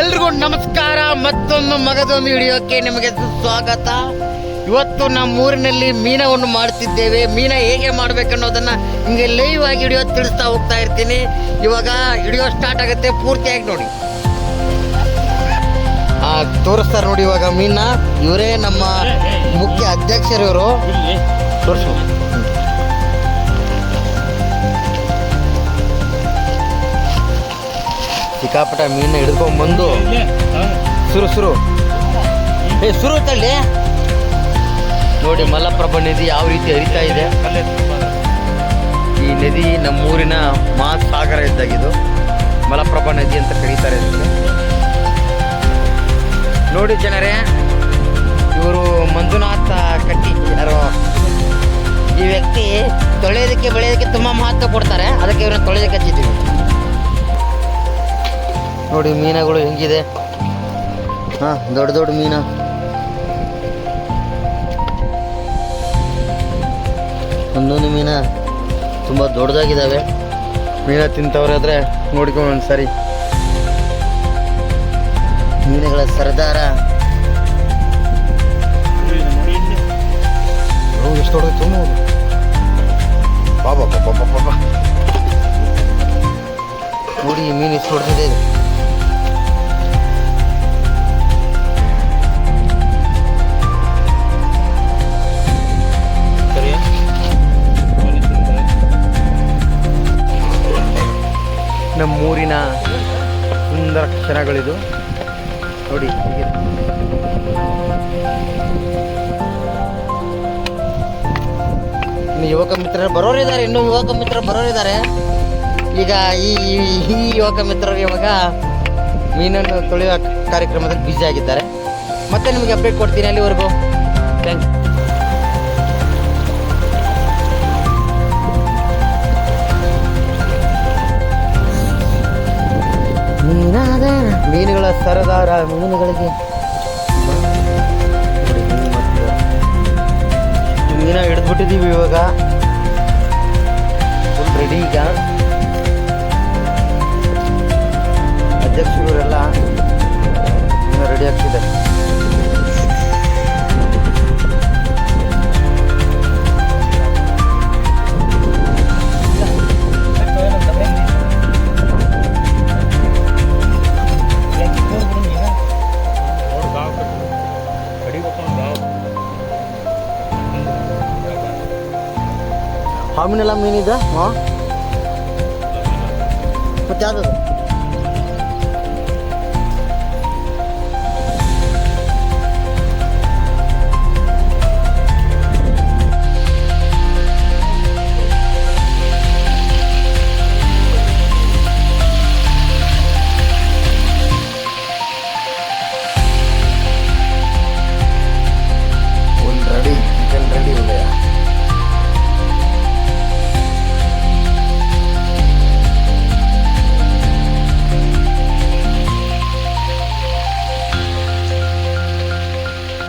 ಎಲ್ರಿಗೂ ನಮಸ್ಕಾರ, ಮತ್ತೊಂದು ಮಗದೊಂದು ಹಿಡಿಯೋಕೆ ನಿಮಗೆ ಸ್ವಾಗತ ಇವತ್ತು ನಮ್ಮ ಊರಿನಲ್ಲಿ ಮೀನವನ್ನು ಮಾಡ್ತಿದ್ದೇವೆ ಮೀನ ಹೇಗೆ ಮಾಡ್ಬೇಕನ್ನೋದನ್ನ ಹಿಂಗೆ ಲೈವ್ ಆಗಿ ಹಿಡಿಯೋದು ತಿಳಿಸ್ತಾ ಹೋಗ್ತಾ ಇರ್ತೀನಿ. ಇವಾಗ ಹಿಡಿಯೋ ಸ್ಟಾರ್ಟ್ ಆಗುತ್ತೆ, ಪೂರ್ತಿಯಾಗಿ ನೋಡಿ. ಆ, ತೋರಿಸ್ತಾರೆ ನೋಡಿ ಇವಾಗ ಮೀನ ಇವರೇ ನಮ್ಮ ಮುಖ್ಯ ಅಧ್ಯಕ್ಷರು ಇವರು ತೋರಿಸು. ಸಿಕ್ಕಾಪಟ ಮೀನ ಹಿಡ್ಕೊಂಡ್ಬಂದು ಸುರು ಸುರು. ಏ, ಸುರು ತಳ್ಳಿ. ನೋಡಿ, ಮಲಪ್ರಭಾ ನದಿ ಯಾವ ರೀತಿ ಹರಿತಾ ಇದೆ. ಈ ನದಿ ನಮ್ಮೂರಿನ ಮಹಾಸಾಗರ ಇದ್ದಾಗಿದು ಮಲಪ್ರಭಾ ನದಿ ಅಂತ ಕರೀತಾರೆ ನೋಡಿ ಜನರೇ, ಇವರು ಮಂಜುನಾಥ ಕಟ್ಟಿ ಯಾರು, ಈ ವ್ಯಕ್ತಿ ತೊಳೆಯೋದಕ್ಕೆ, ಬೆಳೆಯೋದಕ್ಕೆ ತುಂಬ ಮಹತ್ವ ಕೊಡ್ತಾರೆ. ಅದಕ್ಕೆ ಇವ್ರನ್ನ ತೊಳೆಯೋದಕ್ಕೆ ಹಚ್ಚಿದ್ದೀವಿ. ನೋಡಿ ಮೀನುಗಳು ಹೆಂಗಿದೆ? ಹಾ ದೊಡ್ಡ ದೊಡ್ಡ ಮೀನ. ಒಂದೊಂದು ಮೀನ ತುಂಬ ದೊಡ್ಡದಾಗಿದ್ದಾವೆ. ಮೀನ ತಿಂತವ್ರಾದ್ರೆ ನೋಡ್ಕೊಂಡು ಒಂದ್ಸರಿ. ಮೀನುಗಳ ಸರ್ದಾರ. ಎಷ್ಟು ದೊಡ್ಡದು ಬಾಬಾ ಬಾಬಾ ಬಾಬಾ ನೋಡಿ ಮೀನು ಎಷ್ಟು ದೊಡ್ಡದಿದೆ. ನಮ್ಮೂರಿನ ಸುಂದರ ಕ್ಷಣಗಳಿದು. ನೋಡಿ. ಇನ್ನು ಯುವಕ ಮಿತ್ರರು ಬರೋರಿದ್ದಾರೆ, ಇನ್ನೂ ಯುವಕ ಮಿತ್ರರು ಬರೋರಿದ್ದಾರೆ. ಈಗ ಈ, ಈ- ಯುವಕ ಮಿತ್ರರು ಇವಾಗ ಮೀನನ್ನು ತೊಳೆಯುವ ಕಾರ್ಯಕ್ರಮದಲ್ಲಿ ಬ್ಯುಸಿ ಆಗಿದ್ದಾರೆ. ಮತ್ತೆ ನಿಮಗೆ ಅಪ್ಡೇಟ್ ಕೊಡ್ತೀನಿ ಅಲ್ಲಿವರೆಗೂ. ಥ್ಯಾಂಕ್ಸ್ ಮೀನುಗಳ ಸರದಾರ ಮೀನುಗಳಿಗೆ ಮೀನ ಹಿಡಿದ್ಬಿಟ್ಟಿದ್ದೀವಿ ಇವಾಗ. ಫುಲ್ ರೆಡಿ ಈಗ. ಹಾವಿನೆಲ್ಲ ಮೀನಿದೆ ಹಾಂ ಮತ್ತೆ ಯಾವ್ದು